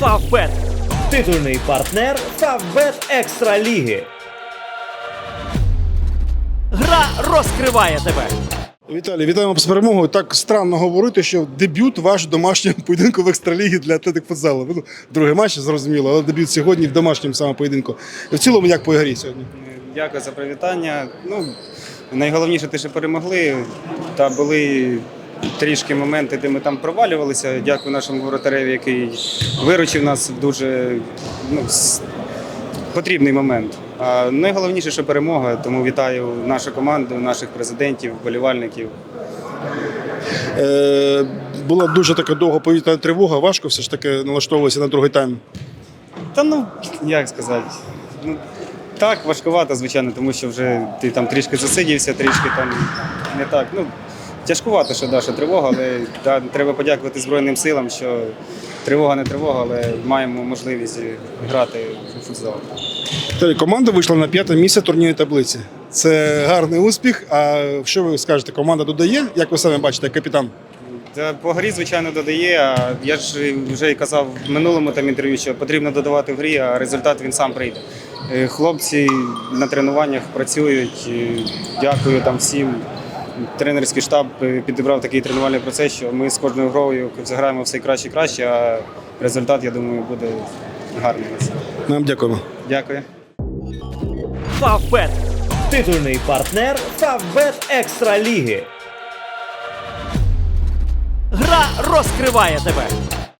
Фавбет. Титульний партнер Фавбет Екстра Ліги. Гра розкриває тебе. Віталій, вітаємо з перемогою. Так странно говорити, що дебют ваш в домашньому поєдинку в екстралігі для атлетик футзалу. Ну, другий матч, зрозуміло, але дебют сьогодні в домашньому саме поєдинку. В цілому, як по грі сьогодні? Дякую за привітання. Ну, найголовніше те, що перемогли. Та були трішки моменти, де ми там провалювалися. Дякую нашому воротареві, який виручив нас в дуже ну, потрібний момент. А найголовніше, що перемога, тому вітаю нашу команду, наших президентів, вболівальників. Е, була дуже така довга повітряна тривога, важко все ж таки налаштовувалося на другий тайм. Та ну, як сказати. Ну, так, важкувато, звичайно, тому що вже ти там трішки засидівся, трішки там не так. Ну, тяжкувато, що да, що тривога, але да, треба подякувати Збройним силам, що тривога не тривога, але маємо можливість грати у футзал. Команда вийшла на п'яте місце турнірної таблиці. Це гарний успіх. А що ви скажете? Команда додає, як ви самі бачите, як капітан? Та по грі, звичайно, додає. А я ж вже й казав в минулому там інтерв'ю, що потрібно додавати в грі, а результат він сам прийде. Е, Хлопці на тренуваннях працюють. Дякую там всім. Тренерський штаб е, підібрав такий тренувальний процес, що ми з кожною грою заграємо все краще і краще, а результат, я думаю, буде гарний. Нам. Ми дякуємо. Дякую. Фавбет. Титульний партнер Фавбет Екстра Ліги. Гра розкриває тебе.